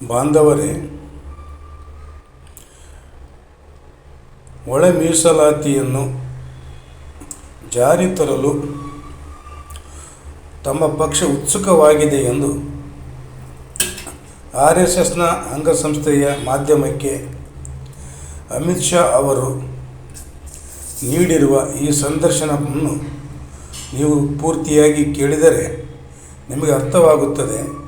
ಬಾಂಧವರೇ, ಒಳ ಮೀಸಲಾತಿಯನ್ನು ಜಾರಿ ತರಲು ತಮ್ಮ ಪಕ್ಷ ಉತ್ಸುಕವಾಗಿದೆ ಎಂದು ಆರ್ ಎಸ್ ಎಸ್ನ ಅಂಗಸಂಸ್ಥೆಯ ಮಾಧ್ಯಮಕ್ಕೆ ಅಮಿತ್ ಶಾ ಅವರು ನೀಡಿರುವ ಈ ಸಂದರ್ಶನವನ್ನು ನೀವು ಪೂರ್ತಿಯಾಗಿ ಕೇಳಿದರೆ ನಿಮಗೆ ಅರ್ಥವಾಗುತ್ತದೆ.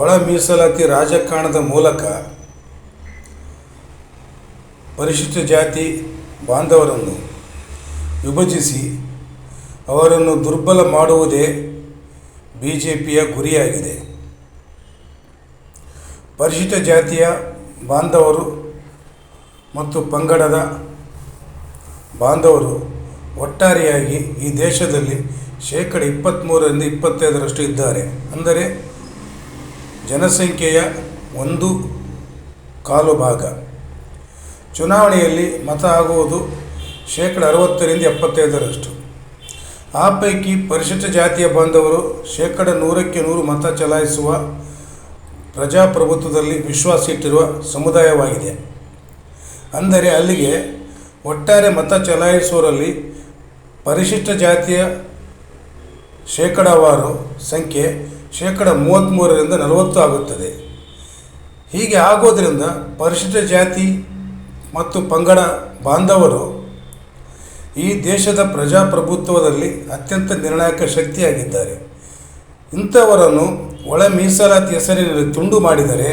ಒಳ ಮೀಸಲಾತಿ ರಾಜಕಾರಣದ ಮೂಲಕ ಪರಿಶಿಷ್ಟ ಜಾತಿ ಬಾಂಧವರನ್ನು ವಿಭಜಿಸಿ ಅವರನ್ನು ದುರ್ಬಲ ಮಾಡುವುದೇ ಬಿ ಜೆ ಪಿಯ ಗುರಿಯಾಗಿದೆ. ಪರಿಶಿಷ್ಟ ಜಾತಿಯ ಬಾಂಧವರು ಮತ್ತು ಪಂಗಡದ ಬಾಂಧವರು ಒಟ್ಟಾರೆಯಾಗಿ ಈ ದೇಶದಲ್ಲಿ ಶೇಕಡ ಇಪ್ಪತ್ತ್ಮೂರರಿಂದ ಇಪ್ಪತ್ತೈದರಷ್ಟು ಇದ್ದಾರೆ. ಅಂದರೆ ಜನಸಂಖ್ಯೆಯ ಒಂದು ಕಾಲು ಭಾಗ. ಚುನಾವಣೆಯಲ್ಲಿ ಮತ ಆಗುವುದು ಶೇಕಡ ಅರವತ್ತರಿಂದ ಎಪ್ಪತ್ತೈದರಷ್ಟು. ಆ ಪೈಕಿ ಪರಿಶಿಷ್ಟ ಜಾತಿಯ ಬಾಂಧವರು ಶೇಕಡ ನೂರಕ್ಕೆ ನೂರು ಮತ ಚಲಾಯಿಸುವ ಪ್ರಜಾಪ್ರಭುತ್ವದಲ್ಲಿ ವಿಶ್ವಾಸ ಇಟ್ಟಿರುವ ಸಮುದಾಯವಾಗಿದೆ. ಅಂದರೆ ಅಲ್ಲಿಗೆ ಒಟ್ಟಾರೆ ಮತ ಚಲಾಯಿಸುವರಲ್ಲಿ ಪರಿಶಿಷ್ಟ ಜಾತಿಯ ಶೇಕಡಾವಾರು ಸಂಖ್ಯೆ ಶೇಕಡ ಮೂವತ್ತ್ಮೂರರಿಂದ ನಲವತ್ತು ಆಗುತ್ತದೆ. ಹೀಗೆ ಆಗೋದರಿಂದ ಪರಿಶಿಷ್ಟ ಜಾತಿ ಮತ್ತು ಪಂಗಡ ಬಾಂಧವರು ಈ ದೇಶದ ಪ್ರಜಾಪ್ರಭುತ್ವದಲ್ಲಿ ಅತ್ಯಂತ ನಿರ್ಣಾಯಕ ಶಕ್ತಿಯಾಗಿದ್ದಾರೆ. ಇಂಥವರನ್ನು ಒಳ ಮೀಸಲಾತಿ ಹೆಸರಿನಲ್ಲಿ ತುಂಡು ಮಾಡಿದರೆ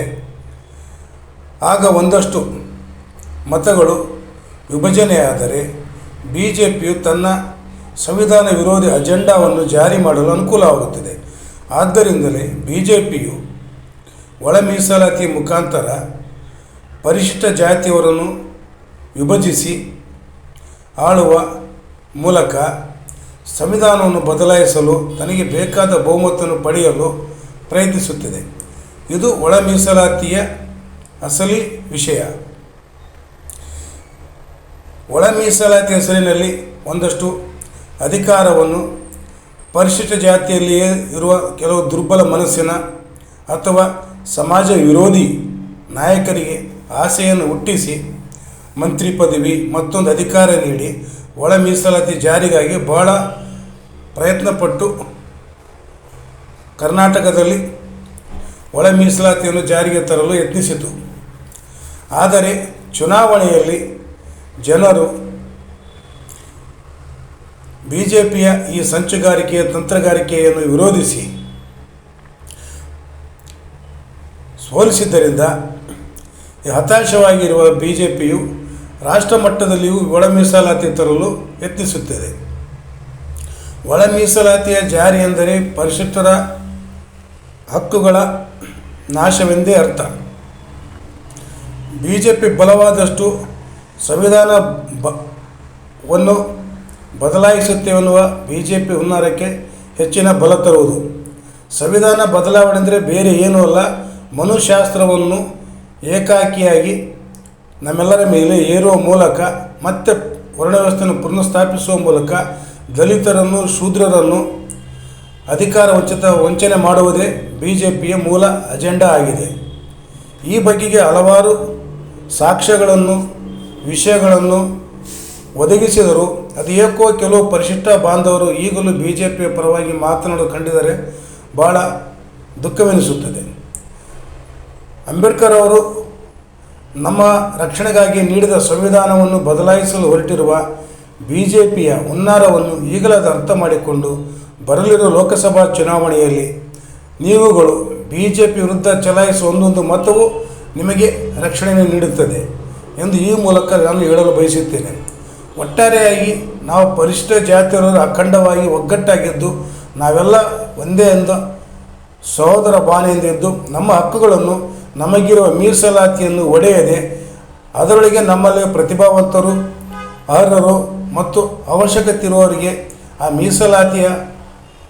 ಆಗ ಒಂದಷ್ಟು ಮತಗಳು ವಿಭಜನೆಯಾದರೆ ಬಿ ಜೆ ಪಿಯು ತನ್ನ ಸಂವಿಧಾನ ವಿರೋಧಿ ಅಜೆಂಡಾವನ್ನು ಜಾರಿ ಮಾಡಲು ಅನುಕೂಲವಾಗುತ್ತದೆ. ಆದ್ದರಿಂದಲೇ ಬಿ ಜೆ ಪಿಯು ಒಳ ಮೀಸಲಾತಿ ಮುಖಾಂತರ ಪರಿಶಿಷ್ಟ ಜಾತಿಯವರನ್ನು ವಿಭಜಿಸಿ ಆಳುವ ಮೂಲಕ ಸಂವಿಧಾನವನ್ನು ಬದಲಾಯಿಸಲು ತನಗೆ ಬೇಕಾದ ಬಹುಮತವನ್ನು ಪಡೆಯಲು ಪ್ರಯತ್ನಿಸುತ್ತಿದೆ. ಇದು ಒಳ ಮೀಸಲಾತಿಯ ಅಸಲಿ ವಿಷಯ. ಒಳ ಮೀಸಲಾತಿ ಹೆಸರಿನಲ್ಲಿ ಒಂದಷ್ಟು ಅಧಿಕಾರವನ್ನು ಪರಿಶಿಷ್ಟ ಜಾತಿಯಲ್ಲಿಯೇ ಇರುವ ಕೆಲವು ದುರ್ಬಲ ಮನಸ್ಸಿನ ಅಥವಾ ಸಮಾಜ ವಿರೋಧಿ ನಾಯಕರಿಗೆ ಆಸೆಯನ್ನು ಹುಟ್ಟಿಸಿ ಮಂತ್ರಿ ಪದವಿ ಮತ್ತೊಂದು ಅಧಿಕಾರ ನೀಡಿ ಒಳ ಮೀಸಲಾತಿ ಜಾರಿಗಾಗಿ ಬಹಳ ಪ್ರಯತ್ನಪಟ್ಟು ಕರ್ನಾಟಕದಲ್ಲಿ ಒಳ ಮೀಸಲಾತಿಯನ್ನು ಜಾರಿಗೆ ತರಲು ಯತ್ನಿಸಿತು. ಆದರೆ ಚುನಾವಣೆಯಲ್ಲಿ ಜನರು ಬಿ ಜೆ ಪಿಯ ಈ ಸಂಚುಗಾರಿಕೆಯ ತಂತ್ರಗಾರಿಕೆಯನ್ನು ವಿರೋಧಿಸಿ ಸೋಲಿಸಿದ್ದರಿಂದ ಹತಾಶವಾಗಿರುವ ಬಿ ಜೆ ಪಿಯು ರಾಷ್ಟ್ರ ಮಟ್ಟದಲ್ಲಿಯೂ ಒಳ ಮೀಸಲಾತಿ ತರಲು ಯತ್ನಿಸುತ್ತದೆ. ಒಳ ಮೀಸಲಾತಿಯ ಜಾರಿ ಎಂದರೆ ಪರಿಶಿಷ್ಟರ ಹಕ್ಕುಗಳ ನಾಶವೆಂದೇ ಅರ್ಥ. ಬಿ ಜೆ ಪಿ ಬಲವಾದಷ್ಟು ಸಂವಿಧಾನ ಬ ಬದಲಾಯಿಸುತ್ತೇವೆನ್ನುವ ಬಿ ಜೆ ಪಿ ಹುನ್ನಾರಕ್ಕೆ ಹೆಚ್ಚಿನ ಬಲ ತರುವುದು. ಸಂವಿಧಾನ ಬದಲಾವಣೆ ಅಂದರೆ ಬೇರೆ ಏನೂ ಅಲ್ಲ ಮನುಶಾಸ್ತ್ರವನ್ನು ಏಕಾಕಿಯಾಗಿ ನಮ್ಮೆಲ್ಲರ ಮೇಲೆ ಏರುವ ಮೂಲಕ ಮತ್ತೆ ವರ್ಣವ್ಯವಸ್ಥೆಯನ್ನು ಪುನಃಸ್ಥಾಪಿಸುವ ಮೂಲಕ ದಲಿತರನ್ನು, ಶೂದ್ರರನ್ನು ಅಧಿಕಾರ ವಂಚಿತ, ವಂಚನೆ ಮಾಡುವುದೇ ಬಿ ಜೆ ಪಿಯ ಮೂಲ ಅಜೆಂಡಾ ಆಗಿದೆ. ಈ ಬಗೆಗೆ ಹಲವಾರು ಸಾಕ್ಷ್ಯಗಳನ್ನು, ವಿಷಯಗಳನ್ನು ಒದಗಿಸಿದರು. ಅದು ಏಕೋ ಕೆಲವು ಪರಿಶಿಷ್ಟ ಬಾಂಧವರು ಈಗಲೂ ಬಿ ಜೆ ಪಿಯ ಪರವಾಗಿ ಮಾತನಾಡಲು ಕಂಡಿದರೆ ಭಾಳ ದುಃಖವೆನಿಸುತ್ತದೆ. ಅಂಬೇಡ್ಕರ್ ಅವರು ನಮ್ಮ ರಕ್ಷಣೆಗಾಗಿ ನೀಡಿದ ಸಂವಿಧಾನವನ್ನು ಬದಲಾಯಿಸಲು ಹೊರಟಿರುವ ಬಿ ಜೆ ಪಿಯ ಹುನ್ನಾರವನ್ನು ಈಗಲಾದ ಅರ್ಥ ಮಾಡಿಕೊಂಡು ಬರಲಿರುವ ಲೋಕಸಭಾ ಚುನಾವಣೆಯಲ್ಲಿ ನೀವುಗಳು ಬಿ ಜೆ ಪಿ ವಿರುದ್ಧ ಚಲಾಯಿಸುವ ಒಂದೊಂದು ಮತವು ನಿಮಗೆ ರಕ್ಷಣೆಯನ್ನು ನೀಡುತ್ತದೆ ಎಂದು ಈ ಮೂಲಕ ನಾನು ಹೇಳಲು ಬಯಸುತ್ತೇನೆ. ಒಟ್ಟಾರೆಯಾಗಿ ನಾವು ಪರಿಶಿಷ್ಟ ಜಾತಿಯವರು ಅಖಂಡವಾಗಿ ಒಗ್ಗಟ್ಟಾಗಿದ್ದು ನಾವೆಲ್ಲ ಒಂದೇ ಎಂದು ಸಹೋದರ ಇದ್ದು ನಮ್ಮ ಹಕ್ಕುಗಳನ್ನು ನಮಗಿರುವ ಮೀಸಲಾತಿಯನ್ನು ಒಡೆಯದೆ ಅದರೊಳಗೆ ನಮ್ಮಲ್ಲಿ ಪ್ರತಿಭಾವಂತರು, ಅರ್ಹರು ಮತ್ತು ಅವಶ್ಯಕತೆ ಇರುವವರಿಗೆ ಆ ಮೀಸಲಾತಿಯ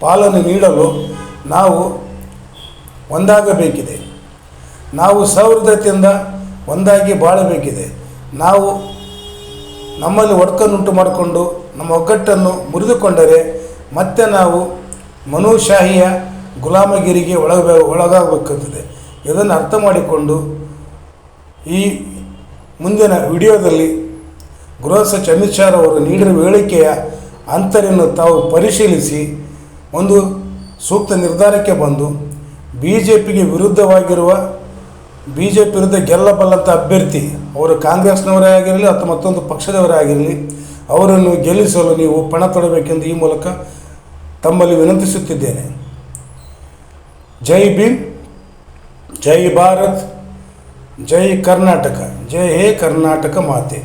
ಪಾಲನ್ನು ನೀಡಲು ನಾವು ಒಂದಾಗಬೇಕಿದೆ. ನಾವು ಸೌಹೃದತೆಯಿಂದ ಒಂದಾಗಿ ಬಾಳಬೇಕಿದೆ. ನಾವು ನಮ್ಮಲ್ಲಿ ಒಡಕನ್ನುಂಟು ಮಾಡಿಕೊಂಡು ನಮ್ಮ ಒಗ್ಗಟ್ಟನ್ನು ಮುರಿದುಕೊಂಡರೆ ಮತ್ತೆ ನಾವು ಮನುಶಾಹಿಯ ಗುಲಾಮಗಿರಿಗೆ ಒಳಗ ಒಳಗಾಗಬೇಕಾಗ್ತದೆ. ಇದನ್ನು ಅರ್ಥ ಮಾಡಿಕೊಂಡು ಈ ಮುಂದಿನ ವಿಡಿಯೋದಲ್ಲಿ ಗೃಹ ಸಚಿವ ಅಮಿತ್ ಶಾ ಅವರು ನೀಡಿರುವ ಹೇಳಿಕೆಯ ಅಂತರನ್ನು ತಾವು ಪರಿಶೀಲಿಸಿ ಒಂದು ಸೂಕ್ತ ನಿರ್ಧಾರಕ್ಕೆ ಬಂದು ಬಿ ಜೆ ಪಿಗೆ ವಿರುದ್ಧವಾಗಿರುವ ಬಿ ಜೆ ಪಿ ವಿರುದ್ಧ ಗೆಲ್ಲಬಲ್ಲಂಥ ಅಭ್ಯರ್ಥಿ ಅವರು ಕಾಂಗ್ರೆಸ್ನವರೇ ಆಗಿರಲಿ ಅಥವಾ ಮತ್ತೊಂದು ಪಕ್ಷದವರೇ ಆಗಿರಲಿ, ಅವರನ್ನು ಗೆಲ್ಲಿಸಲು ನೀವು ಪಣ ತೊಡಬೇಕೆಂದು ಈ ಮೂಲಕ ತಮ್ಮಲ್ಲಿ ವಿನಂತಿಸುತ್ತಿದ್ದೇನೆ. ಜೈ ಭೀಮ್, ಜೈ ಭಾರತ್, ಜೈ ಕರ್ನಾಟಕ, ಜೈ ಹೇ ಕರ್ನಾಟಕ ಮಾತೆ.